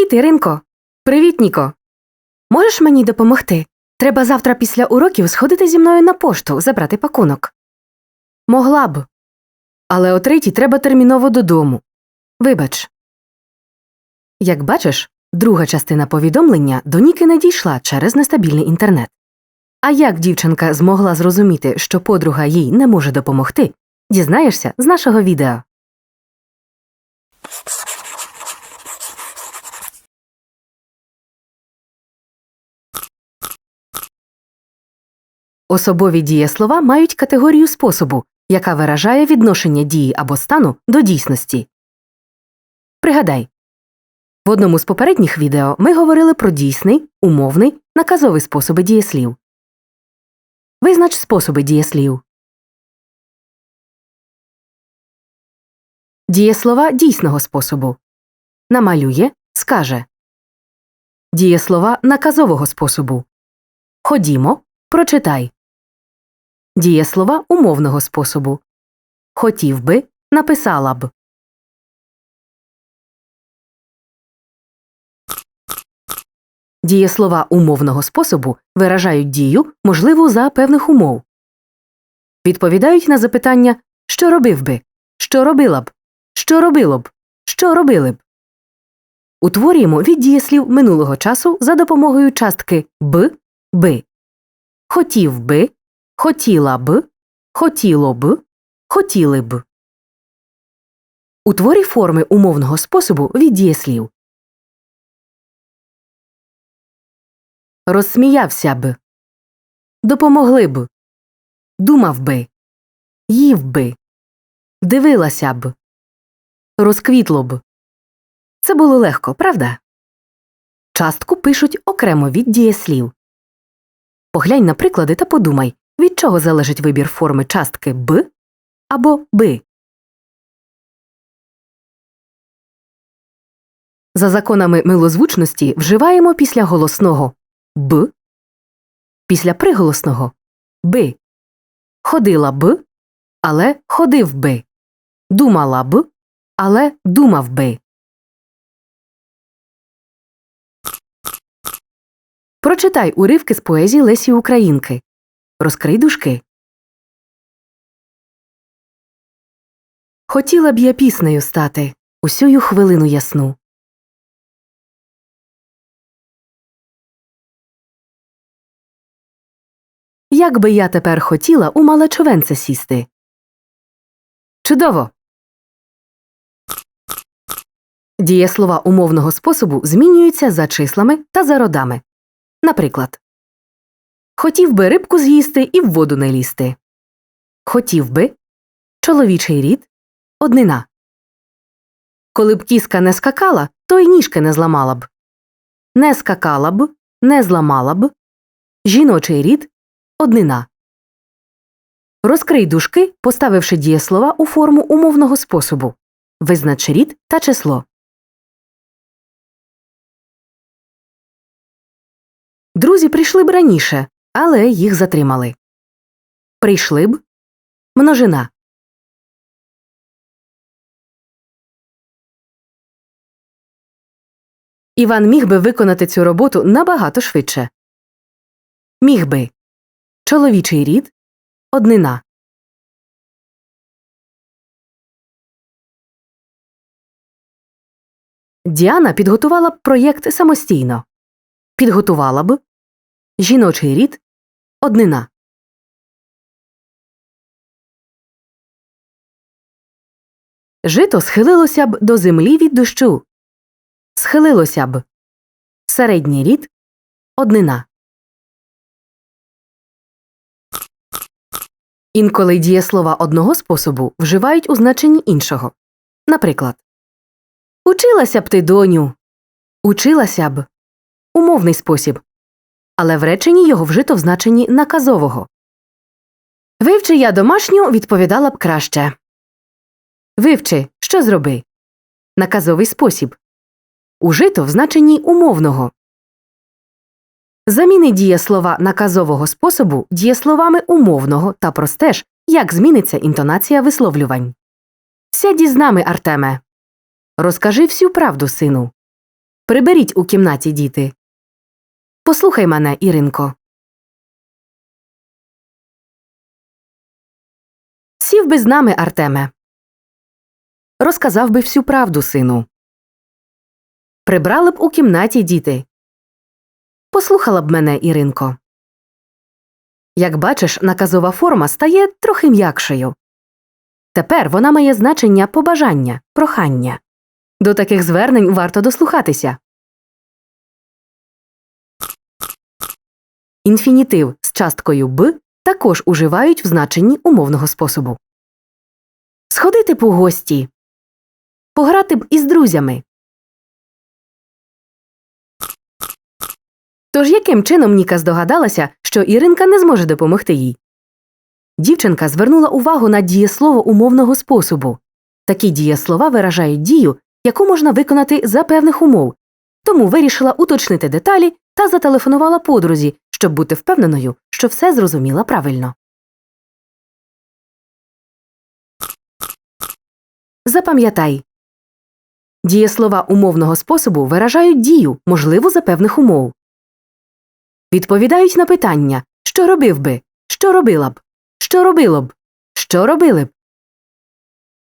Привіт, Іринко. Привіт, Ніко. Можеш мені допомогти? Треба завтра після уроків сходити зі мною на пошту, забрати пакунок. Могла б. Але о третій треба терміново додому. Вибач. Як бачиш, друга частина повідомлення до Ніки не дійшла через нестабільний інтернет. А як дівчинка змогла зрозуміти, що подруга їй не може допомогти, дізнаєшся з нашого відео. Особові дієслова мають категорію способу, яка виражає відношення дії або стану до дійсності. Пригадай, в одному з попередніх відео ми говорили про дійсний, умовний, наказовий способи дієслів. Визнач способи дієслів. Дієслова дійсного способу. Намалює, скаже. Дієслова наказового способу. Ходімо, прочитай. Дієслова умовного способу. Хотів би, написала б. Дієслова умовного способу виражають дію, можливу за певних умов. Відповідають на запитання що робив би, що робила б, що робило б, що робили б. Утворюємо від дієслів минулого часу за допомогою частки б, би. Хотів би, хотіла б, хотіло б, хотіли б. Утворі форми умовного способу від дієслів. Розсміявся б. Допомогли б. Думав би. Їв би. Дивилася б. Розквітло б. Це було легко, правда? Частку пишуть окремо від дієслів. Поглянь на приклади та подумай, від чого залежить вибір форми частки б або би. За законами милозвучності вживаємо після голосного б, після приголосного би. Ходила б, але ходив би. Думала б, але думав би. Прочитай уривки з поезії Лесі Українки. Розкрий дужки. Хотіла б я піснею стати усю хвилину ясну. Як би я тепер хотіла у мале човенце сісти. Чудово. Дієслова умовного способу змінюються за числами та за родами. Наприклад, хотів би рибку з'їсти і в воду не лізти. Хотів би чоловічий рід однина. Коли б кіска не скакала, то й ніжки не зламала б. Не скакала б, не зламала б. Жіночий рід однина. Розкрий дужки, поставивши дієслова у форму умовного способу. Визнач рід та число. Друзі прийшли б раніше, але їх затримали. Прийшли б множина. Іван міг би виконати цю роботу набагато швидше. Міг би чоловічий рід однина. Діана підготувала б проєкт самостійно. Підготувала б жіночий рід однина. Жито схилилося б до землі від дощу. Схилилося б середній рід однина. Інколи дієслова одного способу вживають у значенні іншого. Наприклад, Училася б ти, доню. Училася б умовний спосіб. Але в реченні його вжито в значенні наказового. Вивчи я домашню відповідала б краще. Вивчи, що зроби. Наказовий спосіб. Ужито в значенні умовного. Заміни дієслова наказового способу дієсловами умовного та простеж, як зміниться інтонація висловлювань. Сядь із нами, Артеме. Розкажи всю правду, сину. Приберіть у кімнаті, діти. Послухай мене, Іринко. Сів би з нами, Артеме. Розказав би всю правду, сину. Прибрали б у кімнаті діти. Послухала б мене, Іринко. Як бачиш, наказова форма стає трохи м'якшою. Тепер вона має значення побажання, прохання. До таких звернень варто дослухатися. Інфінітив з часткою б також užивають в значенні умовного способу. Сходити по гості. Пограти б із друзями. Тож яким чином Ніка здогадалася, що Іринка не зможе допомогти їй? Дівчинка звернула увагу на дієслово умовного способу. Такі дієслова виражають дію, яку можна виконати за певних умов, тому вирішила уточнити деталі та зателефонувала подрузі, щоб бути впевненою, що все зрозуміла правильно. Запам'ятай дієслова умовного способу виражають дію, можливу за певних умов. Відповідають на питання що робив би, що робила б, що робило б, що робили б.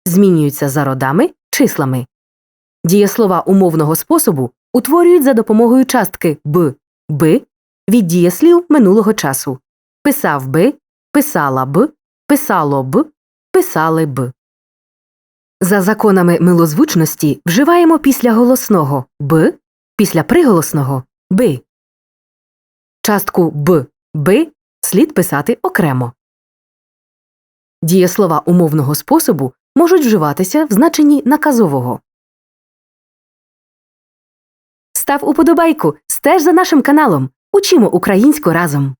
Змінюються за родами, числами. Дієслова умовного способу утворюють за допомогою частки б, би від дієслів минулого часу. Писав би, писала б, писало б, писали б. За законами милозвучності вживаємо після голосного б, після приголосного би. Частку б, би слід писати окремо. Дієслова умовного способу можуть вживатися в значенні наказового. Став уподобайку, стеж за нашим каналом. Учимо українську разом.